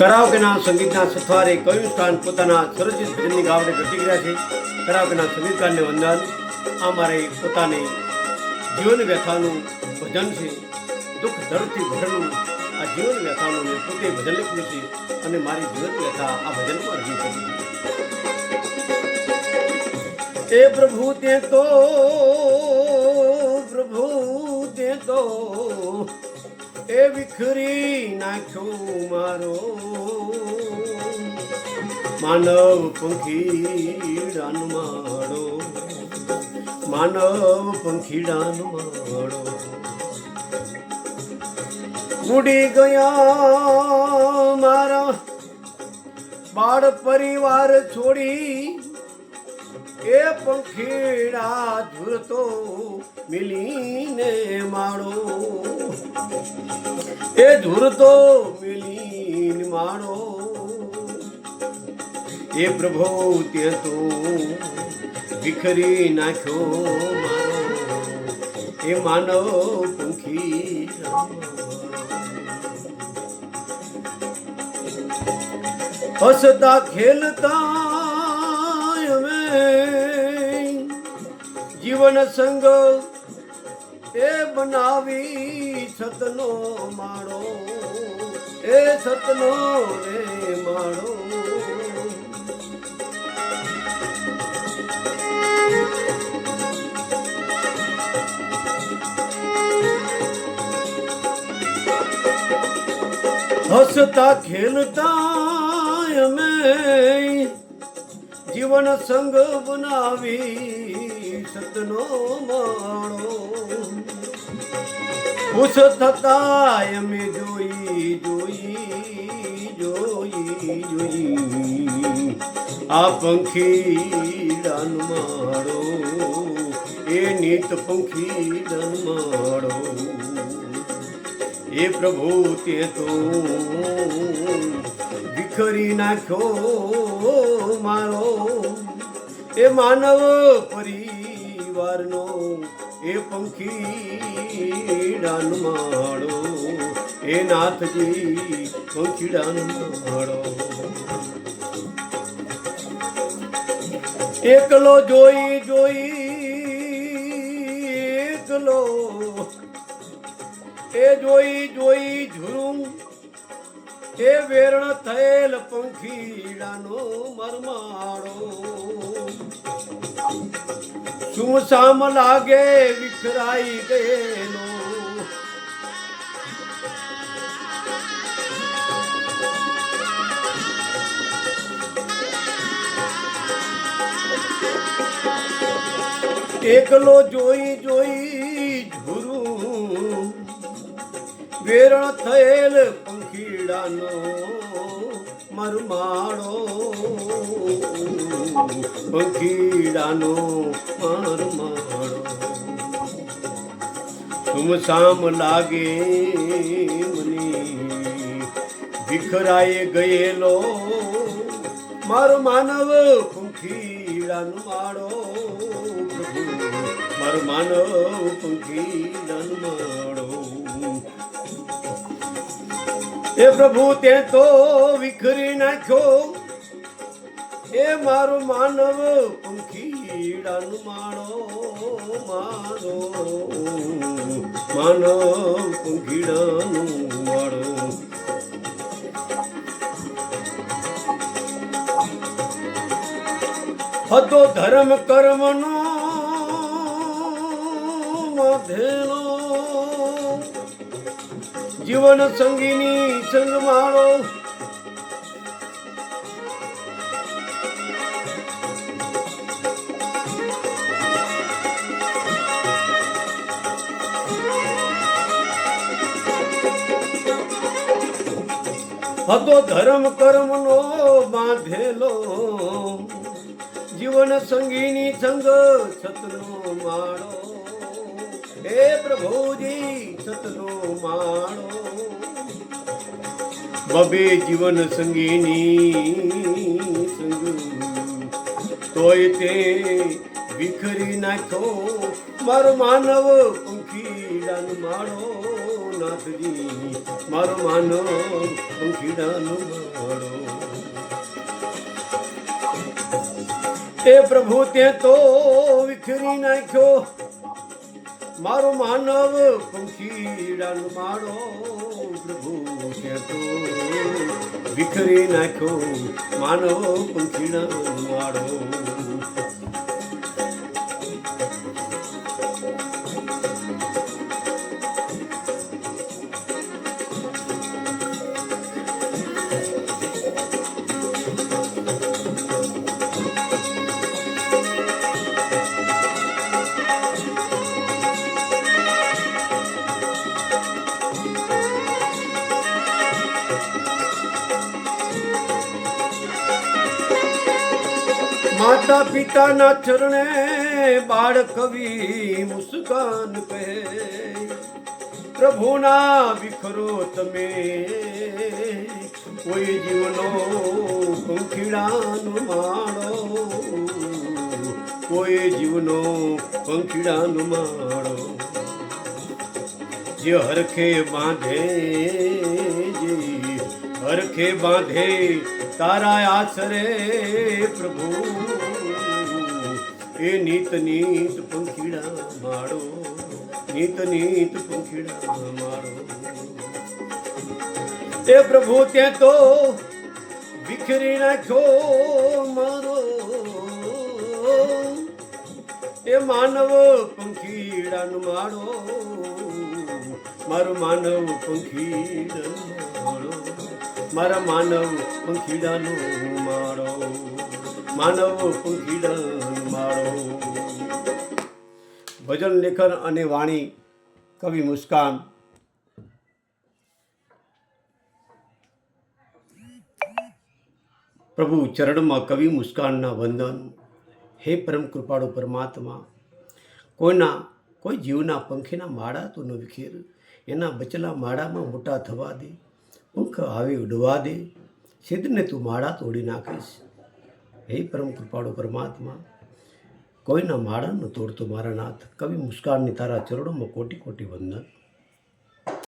કરાવકેના સંગીતના સથવારે કયું સ્થાન પોતાના સુરજિત ભજનની ગાવડે ઘટી ગયા છે? કરાવકેના સંગીતકારને વંદન. આ મારે પોતાને જીવન વ્યથાનું ભજન છે. દુઃખ દર્દથી ભરેલું આ જીવન વ્યથાનું મેં પોતે ભજન લખ્યું છે અને મારી જીવન વ્યથા આ ભજનમાં કરી છે. એ પ્રભુ તે તો, પ્રભુ તે તો એ વિખરી નાખ્યો મારો. માનવ પંખીડાન માળો. માનવ પંખીડાન માળો. ઉડી ગયા મારા. બાળ પરિવાર છોડી એ પંખીડા ધૂરતો મિલીને માળો. એ ઝૂરતો મિલીન માણો. એ પ્રભો તે તો વિખરી નાખ્યો મારો. એ માનવ પંખી હસતા ખેલતા જીવન સંગ એ બનાવી સતનો માળો એ સતનો રે માળો. હસતા ખેલતા અમે જીવન સંગ બનાવી સતનો માળો ખુશ થતા અમે જોઈ જોઈ જોઈ જોઈ. આ પંખી દાન માળો એ નીત પંખી દાન માળો એ પ્રભુ તે તો વિખરી નાખ્યો મારો. એ માનવ પરિવારનો એ પંખીડાન માળો, એ નાથજી પંખીડાન માળો. એકલો જોઈ જોઈ, એકલો, એ જોઈ જોઈ ઝુરુમ એ વેરણ થયેલ પંખીડાનો મરમાળો. સુમસામ લાગે વિખરાઈ ગયેલો. એકલો જોઈ જોઈ ઝુરું વેરણ થયેલ પંખીડાનો. મરમાળો પંખીડાનો મરમાળો સુમસામ લાગે મને. વિખરાય ગયેલો. મારો માનવ પંખીડાનો પ્રભુ મારો માનવ પંખીડાનો માળો. એ પ્રભુ, તે તો વિખરી નાખ્યો. એ મારો માનવ પંખીડાનું માણો માનો માનવ પંખીડાનું માળો હતો ધર્મ કર્મનો મધેલો. જીવન સંગીની સંગ મારો હતો ધર્મ કર્મનો બાંધેલો. જીવન સંગીની સંગ છતનો માળો. હે પ્રભુજી, સતનો માણો. બબે જીવન સંગીની સંગ તોય તે વિખરી નાખ્યો. મારો માનવ પંખીડાન માળો, નાથજી. મારો માનવ પંખીડાનો માળો. એ પ્રભુ, તે તો વિખરી નાખ્યો. મારો માનવ પંખીડાનો માળો પ્રભુ કહેતો. વિખરી નાખ્યો માનવ પંખીડાનો માળો માતા પિતાના ચરણે બાળ કવિ મુસ્કાન કહે. પ્રભુના વિખરો તમે કોઈ જીવનો પંખીડાનો માળો, કોઈ જીવનો પંખીડાનો માળો. જે હરખે બાંધે, જે હરખે બાંધે તારા આશરે પ્રભુ. એ નીત નીત પંખીડા માળો, નીત નીત પંખીડા માળો. એ પ્રભુ ત્યાં તો વિખરી નાખ્યો મારો. એ માનવ પંખીડાનો માળો, મારો માનવ પંખીડાનો માળો મારા માનવ પંખીડાનો માળો, માનવ પંખીડાનો માળો. ભજન લેખન અને વાણી, કવિ મુસ્કાન. પ્રભુ ચરણમાં કવિ મુસ્કાનના વંદન. હે પરમ કૃપાળુ પરમાત્મા, કોઈના, કોઈ જીવના પંખીના માળા તો ન વિખેર. એના બચલા માળામાં મોટા થવા દે. પંખ આવી ઉડવા દે. સિદ્ધને તું માળા તોડી નાખીશ. હે પરમ કૃપાળુ પરમાત્મા, કોઈના માળા ન તોડતો મારા નાથ. કવિ મુસ્કાનની તારા ચરણોમાં કોટી કોટી વંદન.